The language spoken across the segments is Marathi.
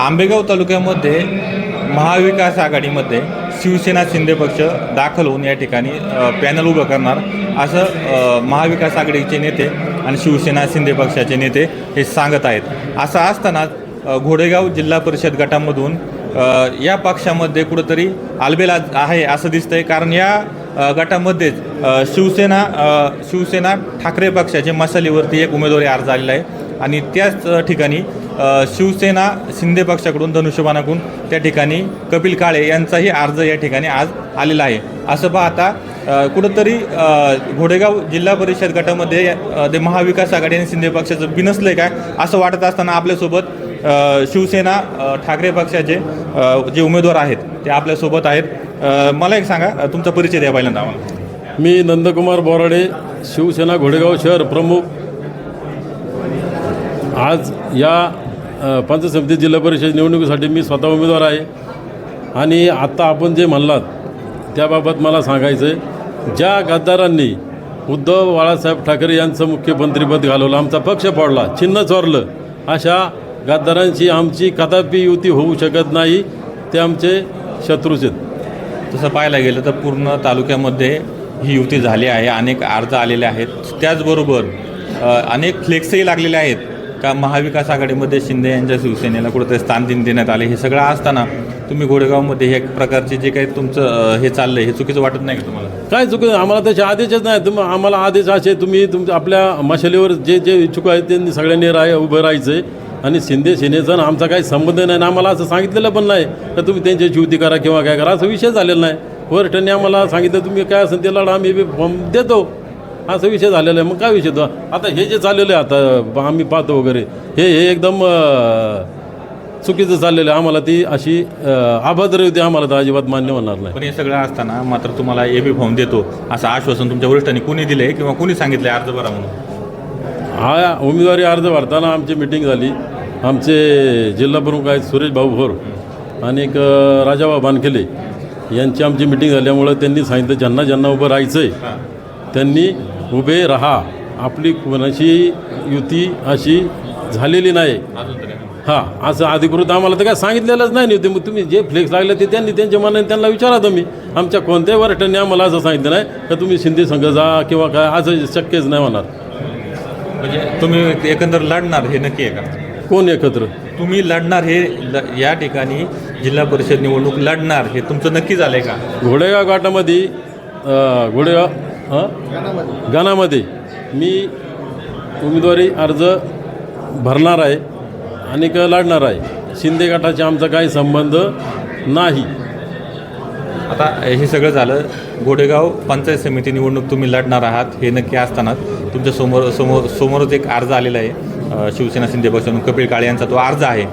आंबेगाव तालुक्यामध्ये महाविकास आघाडीमध्ये शिवसेना शिंदे पक्ष दाखल होऊन या ठिकाणी पॅनल उभं करणार असं महाविकास आघाडीचे नेते आणि शिवसेना शिंदे पक्षाचे नेते हे सांगत आहेत. असं असताना घोडेगाव जिल्हा परिषद गटामधून या पक्षामध्ये कुठंतरी आलबेला आहे असं दिसतंय. कारण या गटामध्येच शिवसेना शिवसेना ठाकरे पक्षाचे मसालीवरती एक उमेदवारी अर्ज आलेला आहे. आणि त्याच ठिकाणी शिवसेना शिंदे पक्षाकडून धनुष्यबाणाकडून त्या ठिकाणी कपिल काळे यांचाही अर्ज या ठिकाणी आज आलेला आहे. असं पाहता कुठंतरी घोडेगाव जिल्हा परिषद गटामध्ये ते महाविकास आघाडी आणि शिंदे पक्षाचं बिनसलं आहे काय असं वाटत असताना आपल्यासोबत शिवसेना ठाकरे पक्षाचे जे उमेदवार आहेत ते आपल्यासोबत आहेत. मला एक सांगा तुमचा परिचय द्या पहिल्यांदा आम्हाला. मी नंदकुमार बोराडे शिवसेना घोडेगाव शहर प्रमुख. आज या पंचायत समिती जिल्हा परिषद निवडणुकीसाठी मी स्वतः उमेदवार आहे. आणि आत्ता आपण जे म्हणलात त्याबाबत मला सांगायचं आहे ज्या गद्दारांनी उद्धव बाळासाहेब ठाकरे यांचं मुख्यमंत्रीपद घालवलं आमचा पक्ष पडला चिन्ह चोरलं अशा गद्दारांची आमची कदापि युती होऊ शकत नाही ते आमचे शत्रूच आहेत. तसं पाहायला गेलं तर पूर्ण तालुक्यामध्ये ही युती झाली आहे अनेक अर्ज आलेले आहेत. त्याचबरोबर अनेक फ्लेक्सही लागलेले आहेत. का महाविकास आघाडीमध्ये शिंदे यांच्या शिवसेनेला कुठंतरी स्थान दिन देण्यात आले? हे सगळं असताना तुम्ही घोडेगावमध्ये हे प्रकारचे जे काही तुमचं हे चाललं आहे हे चुकीचं वाटत नाही का तुम्हाला? काय चुकीचं? आम्हाला त्याचे आदेशच नाही. तुम्ही आम्हाला आदेश असे तुम्ही तुमच्या आपल्या मशालीवर जे जे इच्छुक आहेत त्यांनी सगळ्यांनी राह उभं राहायचं आहे आणि शिंदे सेनेचा आमचा काही संबंध नाही. आणि आम्हाला असं सांगितलेलं पण नाही तर तुम्ही त्यांची युती करा किंवा काय करा. असा विषय झालेला नाही. वरिष्ठांनी आम्हाला सांगितलं तुम्ही काय असेल ते लढा आम्ही फॉर्म देतो. असा विषय झालेला आहे. मग काय विषय? तो आता हे जे चाललेलं आहे आता आम्ही पाहतो वगैरे हे हे एकदम चुकीचं चाललेलं आहे. आम्हाला ती अशी अं, अभद्र युती आम्हाला तर अजिबात मान्य होणार नाही. पण हे सगळं असताना मात्र तुम्हाला ए बी फॉर्म देतो असं आश्वासन तुमच्या वरिष्ठांनी कुणी दिले किंवा कुणी सांगितलं अर्ज भरा म्हणून? हा उमेदवारी अर्ज भरताना आमची मिटिंग झाली. आमचे जिल्हा प्रमुख आहेत सुरेश भाऊ भोर आणि एक राजाभाऊ बानखेले यांची आमची मिटिंग झाल्यामुळं त्यांनी सांगितलं ज्यांना ज्यांना उभं राहायचं आहे त्यांनी उभे राहा. आपली कोणाची युती अशी झालेली नाही. हां असं अधिकृत आम्हाला तर काय सांगितलेलंच नाही नव्हते मग तुम्ही जे फ्लेक्स लागले ते त्यांनी त्यांच्या मनाने त्यांना विचारा तुम्ही. आमच्या कोणत्याही वरिष्ठांनी आम्हाला असं सांगितलं नाही का तुम्ही शिंदे संघ जा किंवा काय असं शक्यच नाही होणार. म्हणजे तुम्ही एकंदर लढणार हे नक्की आहे का? कोण एकत्र? तुम्ही लढणार हे ल- या ठिकाणी जिल्हा परिषद निवडणूक लढणार हे तुमचं नक्की झालंय का? घोडेगाव घाटामध्ये घोडेगाव हां? गाणामध्ये मी उमेदवारी अर्ज भरणार आहे आणि क लढणार आहे. शिंदे गटाचा आमचा काही संबंध नाही. आता हे सगळं झालं. घोडेगाव पंचायत समिती निवडणूक तुम्ही लढणार आहात. हे नक्की असताना तुमच्यासमोर समोर समोरच एक अर्ज आलेला आहे. शिवसेना शिंदे पक्षातून कपिल काळे यांचा तो अर्ज आहे.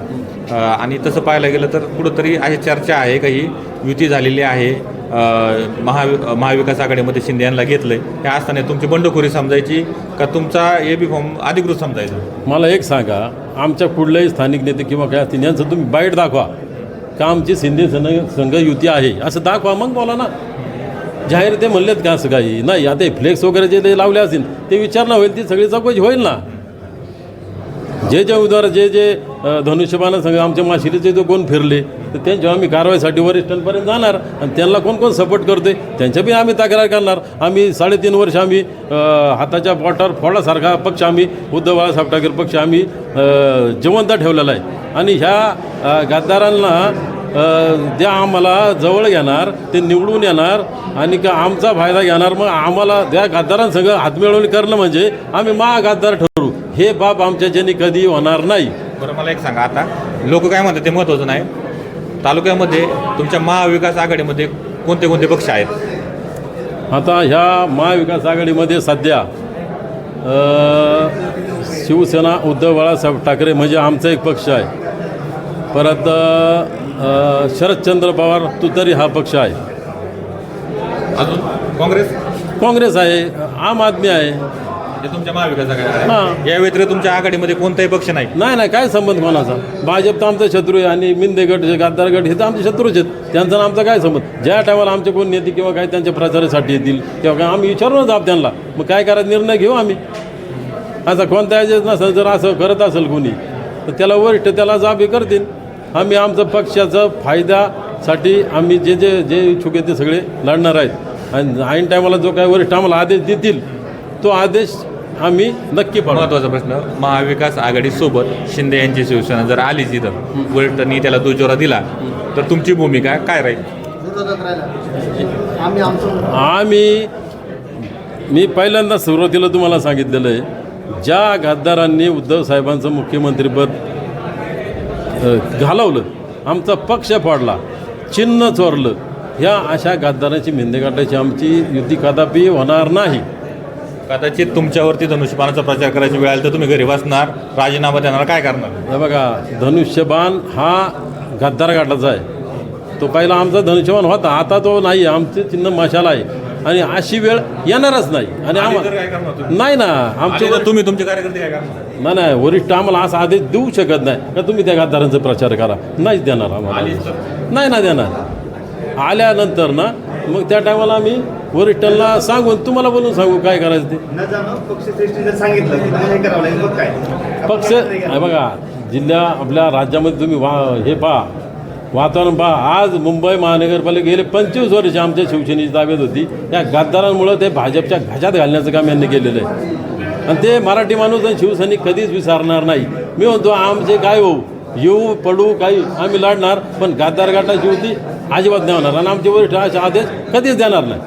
आणि तसं पाहायला गेलं तर कुठंतरी अशी चर्चा आहे काही. युती झालेली आहे. महावि महाविकास आघाडीमध्ये शिंदे यांना घेतलं आहे हे असताना तुमची बंडखोरी समजायची का तुमचा ए बी फॉर्म अधिकृत समजायचा? मला एक सांगा आमच्या कुठल्याही स्थानिक नेते किंवा काय असतील यांचं तुम्ही बाईट दाखवा का आमची शिंदे सन संघ युती आहे? असं दाखवा मग बोला ना. जाहीर ते म्हणलेत का असं काही? नाही आता फ्लेक्स वगैरे जे ते लावले असतील ते विचारणा होईल ती सगळी चौकशी होईल ना. जे जे उदार जे जे धनुष्यबाण धनुष्यबाणा संघ आमच्या माशिलीचे जो कोण फिरले तर त्यांच्या आम्ही कारवाईसाठी वरिष्ठांपर्यंत जाणार आणि त्यांना कोण कोण सपोर्ट करते त्यांच्या बी आम्ही तक्रार करणार. आम्ही साडेतीन वर्ष आम्ही हाताच्या पोटावर फोडासारखा पक्ष आम्ही उद्धव बाळासाहेब ठाकरे पक्ष आम्ही जिवंत ठेवलेला आहे. आणि ह्या गद्दारांना त्या आम्हाला जवळ घेणार ते निवडून येणार आणि का आमचा फायदा घेणार मग आम्हाला त्या गद्दारांसंग हातमिळवणी करणं म्हणजे आम्ही महागद्दार ठरू हे बाप आमच्याच्याने कधी होणार नाही. बरं मला एक सांगा आता. लोक काय म्हणतात ते महत्त्वाचं नाही. तालुक्यामध्ये तुमच्या महाविकास आघाडीमध्ये कोणते कोणते पक्ष आहेत? आता ह्या महाविकास आघाडीमध्ये सध्या शिवसेना उद्धव बाळासाहेब ठाकरे म्हणजे आमचा एक पक्ष आहे. परत शरदचंद्र पवार तुतारी हा पक्ष आहे. अजून काँग्रेस? काँग्रेस आहे आम आदमी आहे. हे तुमच्या महाविकास आघाडी हां. या व्यतिरिक्त तुमच्या आघाडीमध्ये कोणताही पक्ष नाही. नाही नाही काय संबंध कोणाचा? भाजप तर आमचा शत्रू आहे आणि मिंदे गट जे गद्दार गट हे तर आमचे शत्रूच आहेत. त्यांचा आणि आमचा काय संबंध? ज्या टायमाला आमचे कोण नेते किंवा काय त्यांच्या प्रचारासाठी येतील किंवा काय आम्ही विचारूनच आप त्यांना. मग काय करायचं? निर्णय घेऊ आम्ही. असं कोणत्या याच्यात नसेल जर असं करत असेल कोणी तर त्याला वरिष्ठ त्याला जाब हे करतील. आम्ही आमचं पक्षाचं फायद्यासाठी आम्ही जे जे जे इच्छुक आहेत ते सगळे लढणार आहेत. आणि ऐन टायमाला जो काय वरिष्ठ आम्हाला आदेश देतील तो आदेश आम्ही नक्की महत्त्वाचा प्रश्न महाविकास आघाडीसोबत शिंदे यांची शिवसेना जर आलीच इथं वरिष्ठांनी त्याला दुजोरा दिला तर तुमची भूमिका काय राहील? आम्ही आमचं आम्ही मी पहिल्यांदा सुरुवातीला तुम्हाला सांगितलेलं आहे ज्या गद्दारांनी उद्धव साहेबांचं मुख्यमंत्रीपद घालवलं. आमचा पक्ष फोडला. चिन्ह चोरलं. ह्या अशा गद्दारांची मेंदे काढायची आमची युती कदापि होणार नाही. कदाचित तुमच्यावरती धनुष्यबाणाचा प्रचार करायची वेळ आली तर तुम्ही घरी बसणार राजीनामा देणार काय करणार? हे बघा धनुष्यबाण हा गद्दार गाठाचा आहे. तो पहिला आमचा धनुष्यबाण होता. आता तो नाही आमचे चिन्ह मशाला आहे. आणि अशी वेळ येणारच नाही. आणि आम्हाला काय करणार तुम्ही? नाही ना आमचे तुम्ही तुमचे कार्यकर्ते काय करणार नाही नाही वरिष्ठ आम्हाला असा आदेश देऊ शकत नाही. का तुम्ही त्या गद्दारांचा प्रचार करा? नाहीच देणार आम्हाला. आलीच तर. नाही ना देणार. आल्यानंतर ना मग त्या टायमाला आम्ही वरिष्ठांना सांगून तुम्हाला बोलून सांगू काय करायचं ते. न जाणं पक्षश्रेष्ठी जर सांगितलं की तुम्हाला हे करावं लागेल. मग काय? पक्ष हे बघा जिल्ह्या आपल्या राज्यामध्ये तुम्ही वा हे पहा. वातावरण पहा आज मुंबई महानगरपालिका गेले पंचवीस वर्ष आमच्या शिवसेनेची ताब्यात होती. या गद्दारांमुळं ते भाजपच्या घशात घालण्याचं काम यांनी केलेलं आहे. आणि ते मराठी माणूस आणि शिवसैनिक कधीच विसरणार नाही. मी म्हणतो आमचे काय होऊ येऊ पडू काही आम्ही लढणार पण गद्दार गाठाची होती अजिबात नाही. होणार आणि आमचे वरिष्ठ असे आदेश कधीच देणार नाही.